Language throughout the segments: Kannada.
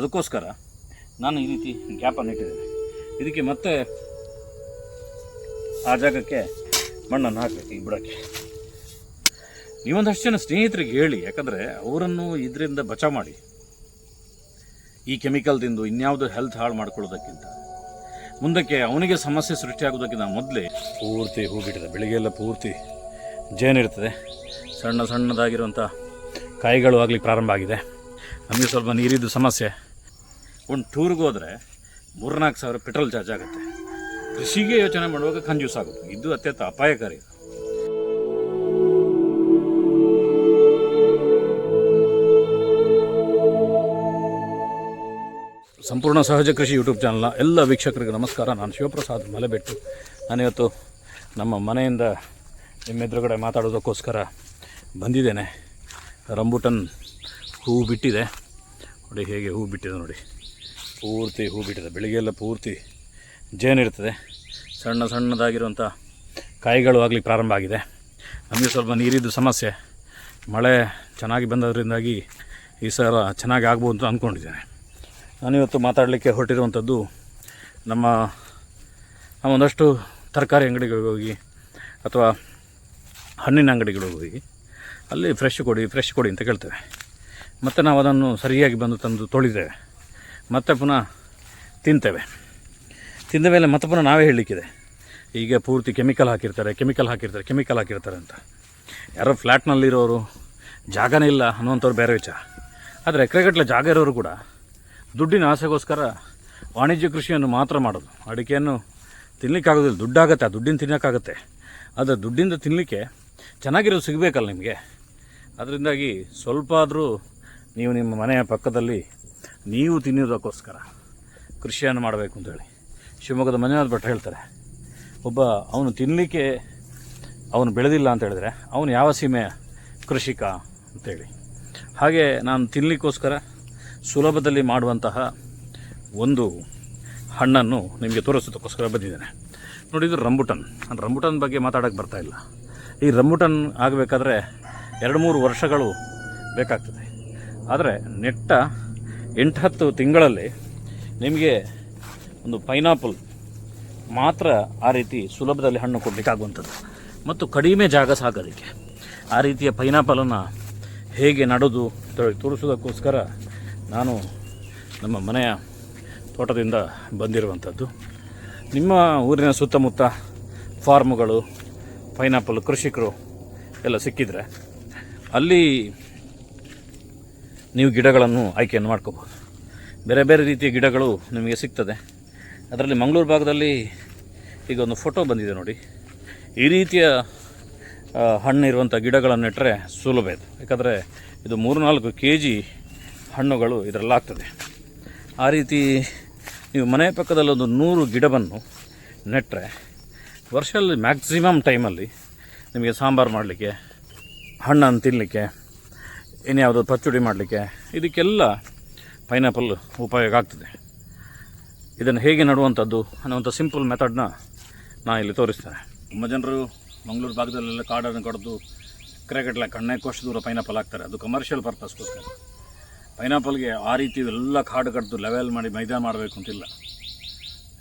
ಅದಕ್ಕೋಸ್ಕರ ನಾನು ಈ ರೀತಿ ಗ್ಯಾಪನ್ನು ಇಟ್ಟಿದ್ದೇನೆ. ಇದಕ್ಕೆ ಮತ್ತೆ ಆ ಜಾಗಕ್ಕೆ ಮಣ್ಣನ್ನು ಹಾಕಬೇಕು ಈ ಬುಡಕ್ಕೆ. ನೀವೊಂದಷ್ಟು ಜನ ಸ್ನೇಹಿತರಿಗೆ ಹೇಳಿ, ಯಾಕಂದರೆ ಅವರನ್ನು ಇದರಿಂದ ಬಚಾವ್ ಮಾಡಿ, ಈ ಕೆಮಿಕಲ್ ತಿಂದು ಇನ್ಯಾವುದು ಹೆಲ್ತ್ ಹಾಳು ಮಾಡ್ಕೊಳ್ಳೋದಕ್ಕಿಂತ. ಮುಂದಕ್ಕೆ ಅವನಿಗೆ ಸಮಸ್ಯೆ ಸೃಷ್ಟಿಯಾಗೋದಕ್ಕಿಂತ ಮೊದಲೇ ಪೂರ್ತಿ ಹೂ ಬಿಟ್ಟಿದೆ ಬೆಳಿಗ್ಗೆಲ್ಲ ಪೂರ್ತಿ ಜೇನಿರ್ತದೆ ಸಣ್ಣ ಸಣ್ಣದಾಗಿರುವಂಥ ಕಾಯಿಗಳು ಆಗಲಿಕ್ಕೆ ಪ್ರಾರಂಭ ಆಗಿದೆ. ನಮಗೆ ಸ್ವಲ್ಪ ನೀರಿದ್ದು ಸಮಸ್ಯೆ. ಒಂದು ಟೂರ್ಗೆ ಹೋದರೆ ಮೂರ್ನಾಲ್ಕು ಸಾವಿರ ಪೆಟ್ರೋಲ್ ಚಾರ್ಜ್ ಆಗುತ್ತೆ. ಕೃಷಿಗೆ ಯೋಚನೆ ಮಾಡುವಾಗ ಕಂಜೂಸ್ ಆಗುತ್ತೆ. ಇದು ಅತ್ಯಂತ ಅಪಾಯಕಾರಿ. ಸಂಪೂರ್ಣ ಸಹಜ ಕೃಷಿ ಯೂಟ್ಯೂಬ್ ಚಾನಲ್ನ ಎಲ್ಲ ವೀಕ್ಷಕರಿಗೆ ನಮಸ್ಕಾರ. ನಾನು ಶಿವಪ್ರಸಾದ್ ಮಲೆಬೆಟ್ಟು. ನಾನಿವತ್ತು ನಮ್ಮ ಮನೆಯಿಂದ ನಿಮ್ಮ ಎದುರುಗಡೆ ಮಾತಾಡೋದಕ್ಕೋಸ್ಕರ ಬಂದಿದ್ದೇನೆ. ರಂಬುಟನ್ ಹೂ ಬಿಟ್ಟಿದೆ. ನೋಡಿ ಹೇಗೆ ಹೂ ಬಿಟ್ಟಿದೆ ನೋಡಿ. ಪೂರ್ತಿ ಹೂ ಬಿಟ್ಟಿದೆ. ಬೆಳಿಗ್ಗೆಲ್ಲ ಪೂರ್ತಿ ಜೇನಿರ್ತದೆ ಸಣ್ಣ ಸಣ್ಣದಾಗಿರುವಂಥ ಕಾಯಿಗಳು ಆಗಲಿ ಪ್ರಾರಂಭ ಆಗಿದೆ. ನಮಗೆ ಸ್ವಲ್ಪ ನೀರಿದ್ದು ಸಮಸ್ಯೆ. ಮಳೆ ಚೆನ್ನಾಗಿ ಬಂದದ್ರಿಂದಾಗಿ ಈ ಸಲ ಚೆನ್ನಾಗಿ ಆಗ್ಬೋದು ಅಂತ ಅಂದ್ಕೊಂಡಿದ್ದೇನೆ ನಾನಿವತ್ತು ಮಾತಾಡಲಿಕ್ಕೆ ಹೊರಟಿರುವಂಥದ್ದು ನಮ್ಮ ಒಂದಷ್ಟು ತರಕಾರಿ ಅಂಗಡಿಗಳಿಗೆ ಹೋಗಿ ಅಥವಾ ಹಣ್ಣಿನ ಅಂಗಡಿಗಳಿಗೆ ಹೋಗಿ ಅಲ್ಲಿ ಫ್ರೆಶ್ ಕೊಡಿ ಫ್ರೆಶ್ ಕೊಡಿ ಅಂತ ಕೇಳ್ತೇವೆ. ಮತ್ತು ನಾವು ಅದನ್ನು ಸರಿಯಾಗಿ ಬಂದು ತಂದು ತೊಳಿತೇವೆ ಮತ್ತೆ ಪುನಃ ತಿಂತೇವೆ. ತಿಂದ ಮೇಲೆ ಮತ್ತೆ ಪುನಃ ನಾವೇ ಹೇಳಲಿಕ್ಕಿದೆ. ಈಗ ಪೂರ್ತಿ ಕೆಮಿಕಲ್ ಹಾಕಿರ್ತಾರೆ ಕೆಮಿಕಲ್ ಹಾಕಿರ್ತಾರೆ ಕೆಮಿಕಲ್ ಹಾಕಿರ್ತಾರೆ ಅಂತ. ಯಾರೋ ಫ್ಲ್ಯಾಟ್ನಲ್ಲಿರೋರು ಜಾಗನೇ ಇಲ್ಲ ಅನ್ನುವಂಥವ್ರು ಬೇರೆ ವಿಚಾರ. ಆದರೆ ಎಕರೆಗಟ್ಟಲೆ ಜಾಗ ಇರೋರು ಕೂಡ ದುಡ್ಡಿನ ಆಸೆಗೋಸ್ಕರ ವಾಣಿಜ್ಯ ಕೃಷಿಯನ್ನು ಮಾತ್ರ ಮಾಡೋದು. ಅಡಿಕೆಯನ್ನು ತಿನ್ನಲಿಕ್ಕಾಗೋದಿಲ್ಲ ದುಡ್ಡಾಗತ್ತೆ, ಆ ದುಡ್ಡಿನ ತಿನ್ನೋಕ್ಕಾಗತ್ತೆ. ಆದರೆ ದುಡ್ಡಿಂದ ತಿನ್ನಲಿಕ್ಕೆ ಚೆನ್ನಾಗಿರೋದು ಸಿಗಬೇಕಲ್ಲ ನಿಮಗೆ. ಅದರಿಂದಾಗಿ ಸ್ವಲ್ಪ ಆದರೂ ನೀವು ನಿಮ್ಮ ಮನೆಯ ಪಕ್ಕದಲ್ಲಿ ನೀವು ತಿನ್ನೋದಕ್ಕೋಸ್ಕರ ಕೃಷಿಯನ್ನು ಮಾಡಬೇಕು ಅಂತೇಳಿ. ಶಿವಮೊಗ್ಗದ ಮಂಜುನಾಥ್ ಭಟ್ ಹೇಳ್ತಾರೆ, ಒಬ್ಬ ಅವನು ತಿನ್ನಲಿಕ್ಕೆ ಅವನು ಬೆಳೆದಿಲ್ಲ ಅಂತ ಹೇಳಿದ್ರೆ ಅವನು ಯಾವ ಸೀಮೆ ಕೃಷಿಕ? ಅಂತೇಳಿ. ಹಾಗೆ ನಾನು ತಿನ್ನಲಿಕ್ಕೋಸ್ಕರ ಸುಲಭದಲ್ಲಿ ಮಾಡುವಂತಹ ಒಂದು ಹಣ್ಣನ್ನು ನಿಮಗೆ ತೋರಿಸೋದಕ್ಕೋಸ್ಕರ ಬಂದಿದ್ದೇನೆ. ನೋಡಿ, ಇದು ರಂಬುಟನ್. ನಾನು ರಂಬುಟನ್ ಬಗ್ಗೆ ಮಾತಾಡೋಕ್ಕೆ ಬರ್ತಾ ಇಲ್ಲ. ಈ ರಂಬುಟನ್ ಆಗಬೇಕಾದ್ರೆ ಎರಡು ಮೂರು ವರ್ಷಗಳು ಬೇಕಾಗ್ತದೆ. ಆದರೆ ನೆಟ್ಟ ಎಂಟು ಹತ್ತು ತಿಂಗಳಲ್ಲಿ ನಿಮಗೆ ಒಂದು ಪೈನಾಪಲ್ ಮಾತ್ರ ಆ ರೀತಿ ಸುಲಭದಲ್ಲಿ ಹಣ್ಣು ಕೊಡಲಿಕ್ಕಾಗುವಂಥದ್ದು ಮತ್ತು ಕಡಿಮೆ ಜಾಗ ಸಾಕೋದಕ್ಕೆ ಆ ರೀತಿಯ ಪೈನಾಪಲನ್ನು ಹೇಗೆ ನಡೆದು ತೋರಿಸೋದಕ್ಕೋಸ್ಕರ ನಾನು ನಮ್ಮ ಮನೆಯ ತೋಟದಿಂದ ಬಂದಿರುವಂಥದ್ದು. ನಿಮ್ಮ ಊರಿನ ಸುತ್ತಮುತ್ತ ಫಾರ್ಮ್ಗಳು, ಪೈನಾಪಲ್ ಕೃಷಿಕರು ಎಲ್ಲ ಸಿಕ್ಕಿದರೆ ಅಲ್ಲಿ ನೀವು ಗಿಡಗಳನ್ನು ಆಯ್ಕೆಯನ್ನು ಮಾಡ್ಕೋಬೋದು ಬೇರೆ ಬೇರೆ ರೀತಿಯ ಗಿಡಗಳು ನಿಮಗೆ ಸಿಗ್ತದೆ. ಅದರಲ್ಲಿ ಮಂಗಳೂರು ಭಾಗದಲ್ಲಿ ಈಗ ಒಂದು ಫೋಟೋ ಬಂದಿದೆ ನೋಡಿ. ಈ ರೀತಿಯ ಹಣ್ಣು ಇರುವಂಥ ಗಿಡಗಳನ್ನು ನೆಟ್ಟರೆ ಸುಲಭ ಇದು. ಯಾಕಂದರೆ ಇದು ಮೂರು ನಾಲ್ಕು ಕೆ ಜಿ ಹಣ್ಣುಗಳು ಇದರಲ್ಲಾಗ್ತದೆ ಆ ರೀತಿ ನೀವು ಮನೆ ಪಕ್ಕದಲ್ಲಿ ಒಂದು ನೂರು ಗಿಡವನ್ನು ನೆಟ್ಟರೆ ವರ್ಷದಲ್ಲಿ ಮ್ಯಾಕ್ಸಿಮಮ್ ಟೈಮಲ್ಲಿ ನಿಮಗೆ ಸಾಂಬಾರು ಮಾಡಲಿಕ್ಕೆ, ಹಣ್ಣನ್ನು ತಿನ್ನಲಿಕ್ಕೆ ಇನ್ಯಾವುದೋ ಪಚ್ಚುಡಿ ಮಾಡಲಿಕ್ಕೆ, ಇದಕ್ಕೆಲ್ಲ ಪೈನಾಪಲ್ ಉಪಯೋಗ ಆಗ್ತದೆ. ಇದನ್ನು ಹೇಗೆ ನಡುವಂಥದ್ದು ಅನ್ನುವಂಥ ಸಿಂಪಲ್ ಮೆಥಡ್ನ ನಾನು ಇಲ್ಲಿ ತೋರಿಸ್ತೇನೆ. ತುಂಬ ಜನರು ಮಂಗಳೂರು ಭಾಗದಲ್ಲೆಲ್ಲ ಕಾಡನ್ನು ಕಡಿದು ಕಣ್ಣೆ ಕೋಶ ದೂರ ಪೈನಾಪಲ್ ಹಾಕ್ತಾರೆ. ಅದು ಕಮರ್ಷಿಯಲ್ ಪರ್ಪಸ್ಗೋಸ್ಕರ ಪೈನಾಪಲ್ಗೆ ಆ ರೀತಿ ಎಲ್ಲ ಕಾಡು ಕಡ್ದು ಲೆವೆಲ್ ಮಾಡಿ ಮೈದಾನ ಮಾಡಬೇಕು ಅಂತಿಲ್ಲ.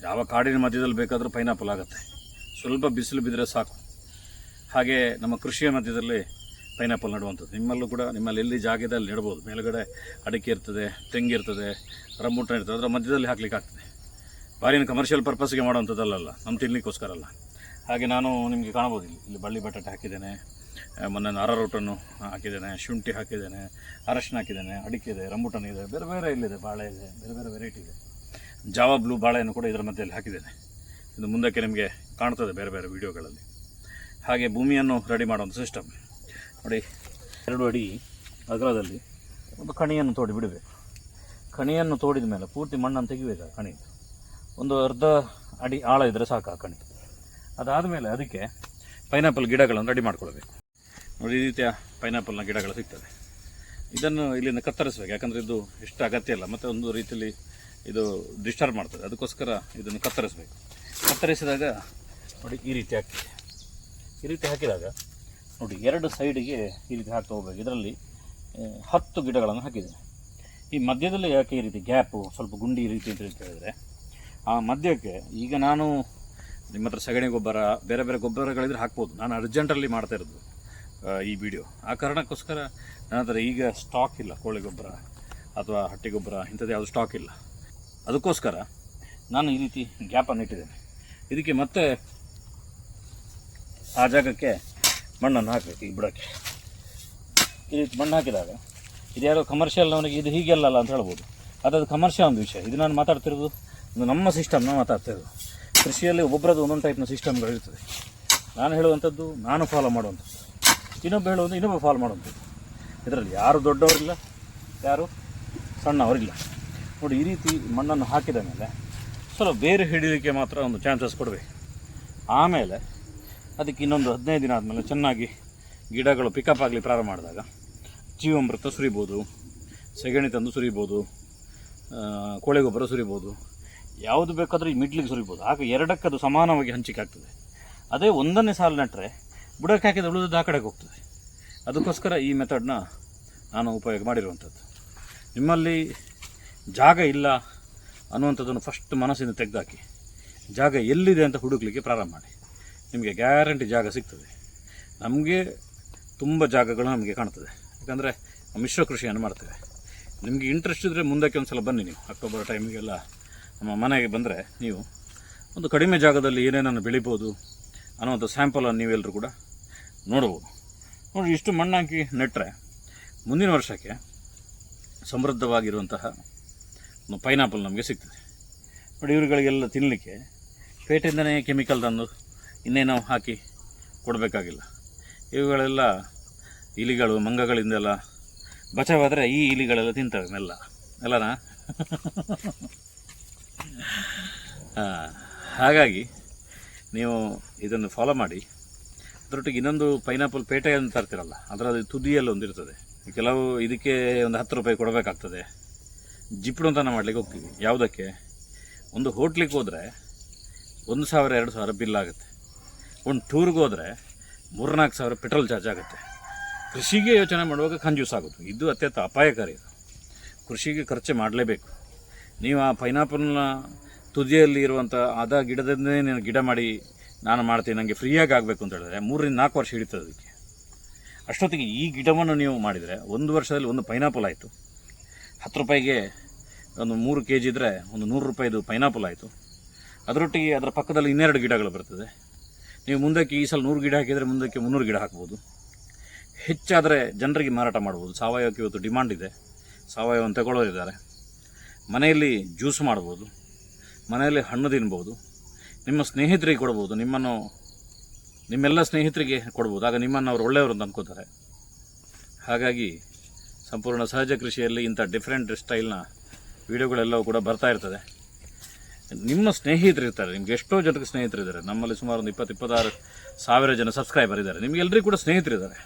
ಯಾವ ಕಾಡಿನ ಮಧ್ಯದಲ್ಲಿ ಬೇಕಾದರೂ ಪೈನಾಪಲ್ ಆಗುತ್ತೆ. ಸ್ವಲ್ಪ ಬಿಸಿಲು ಬಿದ್ದರೆ ಸಾಕು. ಹಾಗೆ ನಮ್ಮ ಕೃಷಿಯ ಮಧ್ಯದಲ್ಲಿ ಪೈನಾಪಲ್ ನಡುವಂಥದ್ದು. ನಿಮ್ಮಲ್ಲೂ ಕೂಡ, ನಿಮ್ಮಲ್ಲಿ ಎಲ್ಲಿ ಜಾಗದಲ್ಲಿ ನೆಡ್ಬೋದು. ಮೇಲುಗಡೆ ಅಡಿಕೆ ಇರ್ತದೆ ತೆಂಗಿರ್ತದೆ ರಂಬೂಟ ಇರ್ತದೆ, ಅದರ ಮಧ್ಯದಲ್ಲಿ ಹಾಕ್ಲಿಕ್ಕೆ ಆಗ್ತದೆ. ಭಾರಿ ಕಮರ್ಷಿಯಲ್ ಪರ್ಪಸ್ಗೆ ಮಾಡುವಂಥದ್ದಲ್ಲ ನಮ್ಮ ತಿನ್ನಲಿಕ್ಕೋಸ್ಕರ ಅಲ್ಲ. ಹಾಗೆ ನಾನು ನಿಮಗೆ ಕಾಣ್ಬೋದು ಇಲ್ಲಿ. ಇಲ್ಲಿ ಬಳ್ಳಿ ಬಟಾಟೆ ಹಾಕಿದ್ದೇನೆ ಮೊನ್ನೆ ಮೊನ್ನೆ ಅರರೋಟನ್ನು ಹಾಕಿದ್ದೇನೆ, ಶುಂಠಿ ಹಾಕಿದ್ದೇನೆ, ಅರಶಿನ ಹಾಕಿದ್ದೇನೆ, ಅಡಿಕೆ ಇದೆ, ರಂಬೂಟನ್ ಇದೆ, ಬೇರೆ ಬೇರೆ ಇಲ್ಲಿದೆ, ಬಾಳೆ ಇದೆ, ಬೇರೆ ಬೇರೆ ವೆರೈಟಿ ಇದೆ. ಜಾವ ಬ್ಲೂ ಬಾಳೆಯನ್ನು ಕೂಡ ಇದರ ಮಧ್ಯದಲ್ಲಿ ಹಾಕಿದ್ದೇನೆ. ಇದು ಮುಂದಕ್ಕೆ ನಿಮಗೆ ಕಾಣ್ತದೆ ಬೇರೆ ಬೇರೆ ವಿಡಿಯೋಗಳಲ್ಲಿ ಹಾಗೆ ಭೂಮಿಯನ್ನು ರೆಡಿ ಮಾಡುವಂಥ ಸಿಸ್ಟಮ್ ನೋಡಿ, ಎರಡು ಅಡಿ ಅಗಲದಲ್ಲಿ ಒಂದು ಕಣಿಯನ್ನು ತೋಡಿ ಬಿಡಬೇಕು. ಕಣಿಯನ್ನು ತೋಡಿದ ಮೇಲೆ ಪೂರ್ತಿ ಮಣ್ಣನ್ನು ತೆಗಿಬೇಕು ಆ ಕಣಿ ಒಂದು ಅರ್ಧ ಅಡಿ ಆಳ ಇದ್ದರೆ ಸಾಕು ಆ ಕಣಿ. ಅದಾದ ಮೇಲೆ ಅದಕ್ಕೆ ಪೈನಾಪಲ್ ಗಿಡಗಳನ್ನು ರೆಡಿ ಮಾಡ್ಕೊಳ್ಬೇಕು. ನೋಡಿ, ಈ ರೀತಿಯ ಪೈನಾಪಲ್ನ ಗಿಡಗಳು ಸಿಗ್ತದೆ. ಇದನ್ನು ಇಲ್ಲಿಂದ ಕತ್ತರಿಸಬೇಕು. ಯಾಕಂದರೆ ಇದು ಇಷ್ಟು ಅಗತ್ಯ ಇಲ್ಲ. ಮತ್ತು ಒಂದು ರೀತಿಯಲ್ಲಿ ಇದು ಡಿಸ್ಟರ್ಬ್ ಮಾಡ್ತದೆ. ಅದಕ್ಕೋಸ್ಕರ ಇದನ್ನು ಕತ್ತರಿಸಬೇಕು. ಕತ್ತರಿಸಿದಾಗ ನೋಡಿ, ಈ ರೀತಿ ಹಾಕಿ. ಈ ರೀತಿ ಹಾಕಿದಾಗ ನೋಡಿ, ಎರಡು ಸೈಡಿಗೆ ಈ ರೀತಿ ಹಾಕ್ತಾ ಹೋಗ್ಬೇಕು. ಇದರಲ್ಲಿ ಹತ್ತು ಗಿಡಗಳನ್ನು ಹಾಕಿದ್ದೇನೆ. ಈ ಮಧ್ಯದಲ್ಲಿ ಯಾಕೆ ಈ ರೀತಿ ಗ್ಯಾಪು, ಸ್ವಲ್ಪ ಗುಂಡಿ ರೀತಿ ಅಂತ ಹೇಳಿದರೆ ಆ ಮಧ್ಯಕ್ಕೆ ಈಗ ನಾನು ನಿಮ್ಮ ಹತ್ರ ಸಗಣಿ ಗೊಬ್ಬರ, ಬೇರೆ ಬೇರೆ ಗೊಬ್ಬರಗಳಿದ್ರೆ ಹಾಕ್ಬೋದು. ನಾನು ಅರ್ಜೆಂಟಲ್ಲಿ ಮಾಡ್ತಾ ಇರೋದು ಈ ವಿಡಿಯೋ ಆ ಕಾರಣಕ್ಕೋಸ್ಕರ ನನ್ನ ಈಗ ಸ್ಟಾಕ್ ಇಲ್ಲ, ಕೋಳಿ ಗೊಬ್ಬರ ಅಥವಾ ಹಟ್ಟಿ ಗೊಬ್ಬರ, ಇಂಥದ್ದು ಯಾವುದು ಸ್ಟಾಕ್ ಇಲ್ಲ. ಅದಕ್ಕೋಸ್ಕರ ನಾನು ಈ ರೀತಿ ಗ್ಯಾಪನ್ನು ಇಟ್ಟಿದ್ದೇನೆ. ಇದಕ್ಕೆ ಮತ್ತೆ ಆ ಜಾಗಕ್ಕೆ ಮಣ್ಣನ್ನು ಹಾಕಬೇಕು ಈ ಬುಡಕ್ಕೆ. ಈ ರೀತಿ ಮಣ್ಣು ಹಾಕಿದಾಗ ಇದು ಯಾರೋ ಕಮರ್ಷಿಯಲ್ ಅವನಿಗೆ ಇದು ಹೀಗೆಲ್ಲ ಅಂತ ಹೇಳ್ಬೋದು. ಅದು ಕಮರ್ಷಿಯಲ್ ಒಂದು ವಿಷಯ. ಇದು ನಾನು ಮಾತಾಡ್ತಿರೋದು, ಇದು ನಮ್ಮ ಸಿಸ್ಟಮ್ನ ಮಾತಾಡ್ತಿರೋದು. ಕೃಷಿಯಲ್ಲಿ ಒಬ್ಬೊಬ್ಬರದ್ದು ಒಂದೊಂದು ಟೈಪ್ನ ಸಿಸ್ಟಮ್ಗಳು ಇರ್ತದೆ. ನಾನು ಹೇಳುವಂಥದ್ದು, ನಾನು ಫಾಲೋ ಮಾಡುವಂಥದ್ದು. ಇನ್ನೊಬ್ಬ ಹೇಳುವಂಥ ಇನ್ನೊಬ್ಬ ಫಾಲೋ ಮಾಡುವಂಥದ್ದು. ಇದರಲ್ಲಿ ಯಾರು ದೊಡ್ಡವರಿಲ್ಲ, ಯಾರು ಸಣ್ಣವರಿಲ್ಲ. ನೋಡಿ, ಈ ರೀತಿ ಮಣ್ಣನ್ನು ಹಾಕಿದ ಮೇಲೆ ಸ್ವಲ್ಪ ಬೇರೆ ಹಿಡಿಯಲಿಕ್ಕೆ ಮಾತ್ರ ಒಂದು ಚಾನ್ಸಸ್ ಕೊಡಬೇಕು. ಆಮೇಲೆ ಅದಕ್ಕೆ ಇನ್ನೊಂದು ಹದಿನೈದು ದಿನ ಆದಮೇಲೆ ಚೆನ್ನಾಗಿ ಗಿಡಗಳು ಪಿಕಪ್ ಆಗಲಿ ಪ್ರಾರಂಭ ಮಾಡಿದಾಗ ಜೀವಾಮೃತ ಸುರಿಬೋದು, ಸೆಗಣಿ ತಂದು ಸುರಿಬೋದು ಕೋಳಿ ಗೊಬ್ಬರ ಸುರಿಬೋದು, ಯಾವುದು ಬೇಕಾದರೂ ಈ ಮಿಡ್ಲಿಗೆ ಸುರಿಬೋದು. ಆಗ ಎರಡಕ್ಕದು ಸಮಾನವಾಗಿ ಹಂಚಿಕೆ ಆಗ್ತದೆ. ಅದೇ ಒಂದನೇ ಸಾಲು ನೆಟ್ಟರೆ ಬುಡಕ್ಕೆ ಹಾಕಿದ ಉಳಿದದ್ದು ಆ ಕಡೆಗೆ ಹೋಗ್ತದೆ. ಅದಕ್ಕೋಸ್ಕರ ಈ ಮೆಥಡ್ನ ನಾನು ಉಪಯೋಗ ಮಾಡಿರುವಂಥದ್ದು. ನಿಮ್ಮಲ್ಲಿ ಜಾಗ ಇಲ್ಲ ಅನ್ನುವಂಥದ್ದನ್ನು ಫಸ್ಟ್ ಮನಸ್ಸಿಂದ ತೆಗೆದಾಕಿ, ಜಾಗ ಎಲ್ಲಿದೆ ಅಂತ ಹುಡುಕ್ಲಿಕ್ಕೆ ಪ್ರಾರಂಭ ಮಾಡಿ. ನಿಮಗೆ ಗ್ಯಾರಂಟಿ ಜಾಗ ಸಿಗ್ತದೆ. ನಮಗೆ ತುಂಬ ಜಾಗಗಳು ನಮಗೆ ಕಾಣ್ತದೆ. ಯಾಕಂದರೆ ಮಿಶ್ರ ಕೃಷಿಯನ್ನು ಮಾಡ್ತೇವೆ. ನಿಮಗೆ ಇಂಟ್ರೆಸ್ಟ್ ಇದ್ದರೆ ಮುಂದಕ್ಕೆ ಒಂದು ಸಲ ಬನ್ನಿ ನೀವು. ಅಕ್ಟೋಬರ್ ಟೈಮಿಗೆಲ್ಲ ನಮ್ಮ ಮನೆಗೆ ಬಂದರೆ ನೀವು ಒಂದು ಕಡಿಮೆ ಜಾಗದಲ್ಲಿ ಏನೇನನ್ನು ಬೆಳಿಬೋದು ಅನ್ನೋಂಥ ಸ್ಯಾಂಪಲನ್ನು ನೀವೆಲ್ಲರೂ ಕೂಡ ನೋಡ್ಬೋದು ನೋಡಿ, ಇಷ್ಟು ಮಣ್ಣಾಕಿ ನೆಟ್ಟರೆ ಮುಂದಿನ ವರ್ಷಕ್ಕೆ ಸಮೃದ್ಧವಾಗಿರುವಂತಹ ಒಂದು ಪೈನಾಪಲ್ ನಮಗೆ ಸಿಗ್ತದೆ. ನೋಡಿ, ಇವರುಗಳಿಗೆಲ್ಲ ತಿನ್ನಲಿಕ್ಕೆ ಪೇಟೆಯಿಂದನೇ ಕೆಮಿಕಲ್ ತಂದು ಇನ್ನೇನೋ ಹಾಕಿ ಕೊಡಬೇಕಾಗಿಲ್ಲ. ಇವುಗಳೆಲ್ಲ ಇಲಿಗಳು, ಮಂಗಗಳಿಂದೆಲ್ಲ ಬಚಾವಾದರೆ ಈ ಇಲಿಗಳೆಲ್ಲ ತಿಂತವೆ ಮೆಲ್ಲ. ಅಲ್ಲನಾ? ಹಾಗಾಗಿ ನೀವು ಇದನ್ನು ಫಾಲೋ ಮಾಡಿ. ಅದರೊಟ್ಟಿಗೆ ಇನ್ನೊಂದು ಪೈನಾಪಲ್ ಪೇಟೆ ಅಂತ ತರ್ತಿರಲ್ಲ, ಅದರಲ್ಲಿ ತುದಿಯಲ್ಲಿ ಒಂದಿರ್ತದೆ ಕೆಲವು ಇದಕ್ಕೆ ಒಂದು ಹತ್ತು ರೂಪಾಯಿ ಕೊಡಬೇಕಾಗ್ತದೆ. ಜಿಪ್ಪುಣತನ ಮಾಡಲಿಕ್ಕೆ ಹೋಗ್ತೀವಿ. ಯಾವುದಕ್ಕೆ? ಒಂದು ಹೋಟ್ಲಿಗೆ ಹೋದರೆ ಒಂದು ಸಾವಿರ, ಎರಡು ಸಾವಿರ ಬಿಲ್ ಆಗುತ್ತೆ. ಒಂದು ಟೂರ್ಗೆ ಹೋದರೆ ಮೂರ್ನಾಲ್ಕು ಸಾವಿರ ಪೆಟ್ರೋಲ್ ಚಾರ್ಜ್ ಆಗುತ್ತೆ. ಕೃಷಿಗೆ ಯೋಚನೆ ಮಾಡುವಾಗ ಕಂಜೂಸ್ ಆಗೋದು. ಇದು ಅತ್ಯಂತ ಅಪಾಯಕಾರಿ ಇದು. ಕೃಷಿಗೆ ಖರ್ಚು ಮಾಡಲೇಬೇಕು. ನೀವು ಆ ಪೈನಾಪಲ್ನ ತುದಿಯಲ್ಲಿ ಇರುವಂಥ ಅದ ಗಿಡದಿಂದನೇ ನೀನು ಗಿಡ ಮಾಡಿ, ನಾನು ಮಾಡ್ತೀನಿ ನನಗೆ ಫ್ರೀಯಾಗಿ ಆಗಬೇಕು ಅಂತ ಹೇಳಿದ್ರೆ ಮೂರರಿಂದ ನಾಲ್ಕು ವರ್ಷ ಹಿಡಿತದೆ ಅದಕ್ಕೆ. ಅಷ್ಟೊತ್ತಿಗೆ ಈ ಗಿಡವನ್ನು ನೀವು ಮಾಡಿದರೆ ಒಂದು ವರ್ಷದಲ್ಲಿ ಒಂದು ಪೈನಾಪಲ್ ಆಯಿತು. ಹತ್ತು ರೂಪಾಯಿಗೆ ಒಂದು ಮೂರು ಕೆ ಜಿ ಇದ್ದರೆ ಒಂದು ನೂರು ರೂಪಾಯಿದು ಪೈನಾಪಲ್ ಆಯಿತು. ಅದರೊಟ್ಟಿಗೆ ಅದರ ಪಕ್ಕದಲ್ಲಿ ಇನ್ನೆರಡು ಗಿಡಗಳು ಬರ್ತದೆ. ನೀವು ಮುಂದಕ್ಕೆ ಈ ಸಲ ನೂರು ಗಿಡ ಹಾಕಿದರೆ ಮುಂದಕ್ಕೆ ಮುನ್ನೂರು ಗಿಡ ಹಾಕ್ಬೋದು. ಹೆಚ್ಚಾದರೆ ಜನರಿಗೆ ಮಾರಾಟ ಮಾಡ್ಬೋದು. ಸಾವಯವಕ್ಕೆ ಇವತ್ತು ಡಿಮಾಂಡ್ ಇದೆ. ಸಾವಯವನ್ನು ತಗೊಳ್ಳೋರಿದ್ದಾರೆ. ಮನೆಯಲ್ಲಿ ಜ್ಯೂಸ್ ಮಾಡ್ಬೋದು. ಮನೆಯಲ್ಲಿ ಹಣ್ಣು ತಿನ್ಬೋದು. ನಿಮ್ಮ ಸ್ನೇಹಿತರಿಗೆ ಕೊಡ್ಬೋದು. ನಿಮ್ಮನ್ನು, ನಿಮ್ಮೆಲ್ಲ ಸ್ನೇಹಿತರಿಗೆ ಕೊಡ್ಬೋದು. ಆಗ ನಿಮ್ಮನ್ನು ಅವರು ಒಳ್ಳೆಯವರು ಅಂತ ಅಂದ್ಕೋತಾರೆ ಹಾಗಾಗಿ ಸಂಪೂರ್ಣ ಸಹಜ ಕೃಷಿಯಲ್ಲಿ ಇಂಥ ಡಿಫ್ರೆಂಟ್ ಸ್ಟೈಲ್ನ ವಿಡಿಯೋಗಳೆಲ್ಲವೂ ಕೂಡ ಬರ್ತಾ ಇರ್ತದೆ. ನಿಮ್ಮ ಸ್ನೇಹಿತರು ಇರ್ತಾರೆ, ನಿಮ್ಗೆ ಎಷ್ಟೋ ಜನಕ್ಕೆ ಸ್ನೇಹಿತರು ಇದ್ದಾರೆ. ನಮ್ಮಲ್ಲಿ ಸುಮಾರು ಒಂದು ಇಪ್ಪತ್ತು, ಇಪ್ಪತ್ತಾರು ಸಾವಿರ ಜನ ಸಬ್ಸ್ಕ್ರೈಬರ್ ಇದ್ದಾರೆ. ನಿಮಗೆಲ್ಲರಿಗೂ ಕೂಡ ಸ್ನೇಹಿತರಿದ್ದಾರೆ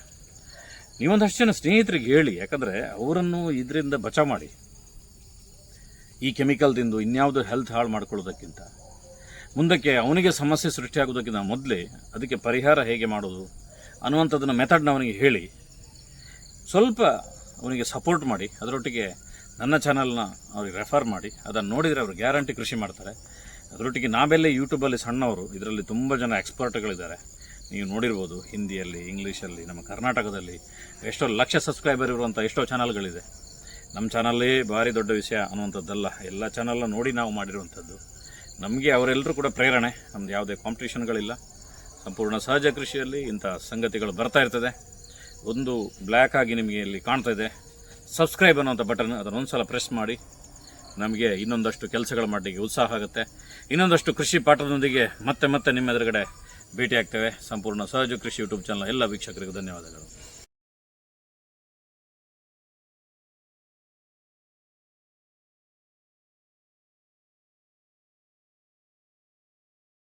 ನೀವೊಂದಷ್ಟು ಜನ ಸ್ನೇಹಿತರಿಗೆ ಹೇಳಿ, ಯಾಕಂದರೆ ಅವರನ್ನು ಇದರಿಂದ ಬಚಾವ್ ಮಾಡಿ, ಈ ಕೆಮಿಕಲ್ ತಿಂದು ಇನ್ಯಾವುದು ಹೆಲ್ತ್ ಹಾಳು ಮಾಡ್ಕೊಳ್ಳೋದಕ್ಕಿಂತ, ಮುಂದಕ್ಕೆ ಅವನಿಗೆ ಸಮಸ್ಯೆ ಸೃಷ್ಟಿಯಾಗೋದಕ್ಕಿಂತ ಮೊದಲೇ ಅದಕ್ಕೆ ಪರಿಹಾರ ಹೇಗೆ ಮಾಡೋದು ಅನ್ನುವಂಥದ್ದನ್ನು ಮೆಥಡ್ನ ಅವನಿಗೆ ಹೇಳಿ, ಸ್ವಲ್ಪ ಅವನಿಗೆ ಸಪೋರ್ಟ್ ಮಾಡಿ, ಅದರೊಟ್ಟಿಗೆ ನನ್ನ ಚಾನಲ್ನ ಅವ್ರಿಗೆ ರೆಫರ್ ಮಾಡಿ. ಅದನ್ನು ನೋಡಿದರೆ ಅವರು ಗ್ಯಾರಂಟಿ ಕೃಷಿ ಮಾಡ್ತಾರೆ. ಅದರೊಟ್ಟಿಗೆ ನಾವೆಲ್ಲ ಯೂಟ್ಯೂಬಲ್ಲಿ ಸಣ್ಣವರು, ಇದರಲ್ಲಿ ತುಂಬ ಜನ ಎಕ್ಸ್ಪರ್ಟ್ಗಳಿದ್ದಾರೆ ನೀವು ನೋಡಿರ್ಬೋದು, ಹಿಂದಿಯಲ್ಲಿ ಇಂಗ್ಲೀಷಲ್ಲಿ ನಮ್ಮ ಕರ್ನಾಟಕದಲ್ಲಿ ಎಷ್ಟೋ ಲಕ್ಷ ಸಬ್ಸ್ಕ್ರೈಬರ್ ಇರುವಂಥ ಎಷ್ಟೋ ಚಾನಲ್ಗಳಿದೆ ನಮ್ಮ ಚಾನಲ್ಲೇ ಭಾರಿ ದೊಡ್ಡ ವಿಷಯ ಅನ್ನುವಂಥದ್ದಲ್ಲ, ಎಲ್ಲ ಚಾನಲ್ನ ನೋಡಿ ನಾವು ಮಾಡಿರುವಂಥದ್ದು. ನಮಗೆ ಅವರೆಲ್ಲರೂ ಕೂಡ ಪ್ರೇರಣೆ, ನಮ್ದು ಯಾವುದೇ ಕಾಂಪಿಟೇಷನ್ಗಳಿಲ್ಲ ಸಂಪೂರ್ಣ ಸಹಜ ಕೃಷಿಯಲ್ಲಿ ಇಂಥ ಸಂಗತಿಗಳು ಬರ್ತಾ ಇರ್ತದೆ. ಒಂದು ಬ್ಲ್ಯಾಕ್ ಆಗಿ ನಿಮಗೆ ಇಲ್ಲಿ ಕಾಣ್ತಾ ಇದೆ. ಸಬ್ಸ್ಕ್ರೈಬ್ ಅನ್ನೋಂಥ ಬಟನ್ ಅದನ್ನು ಒಂದು ಸಲ ಪ್ರೆಸ್ ಮಾಡಿ. ನಮಗೆ ಇನ್ನೊಂದಷ್ಟು ಕೆಲಸಗಳು ಮಾಡಲಿಕ್ಕೆ ಉತ್ಸಾಹ ಆಗುತ್ತೆ. ಇನ್ನೊಂದಷ್ಟು ಕೃಷಿ ಪಾಠದೊಂದಿಗೆ ಮತ್ತೆ ಮತ್ತೆ ನಿಮ್ಮ ಎದುರುಗಡೆ ಭೇಟಿಯಾಗ್ತೇವೆ. ಸಂಪೂರ್ಣ ಸಹಜ ಕೃಷಿ ಯೂಟ್ಯೂಬ್ ಚಾನಲ್ ಎಲ್ಲ ವೀಕ್ಷಕರಿಗೂ ಧನ್ಯವಾದಗಳು.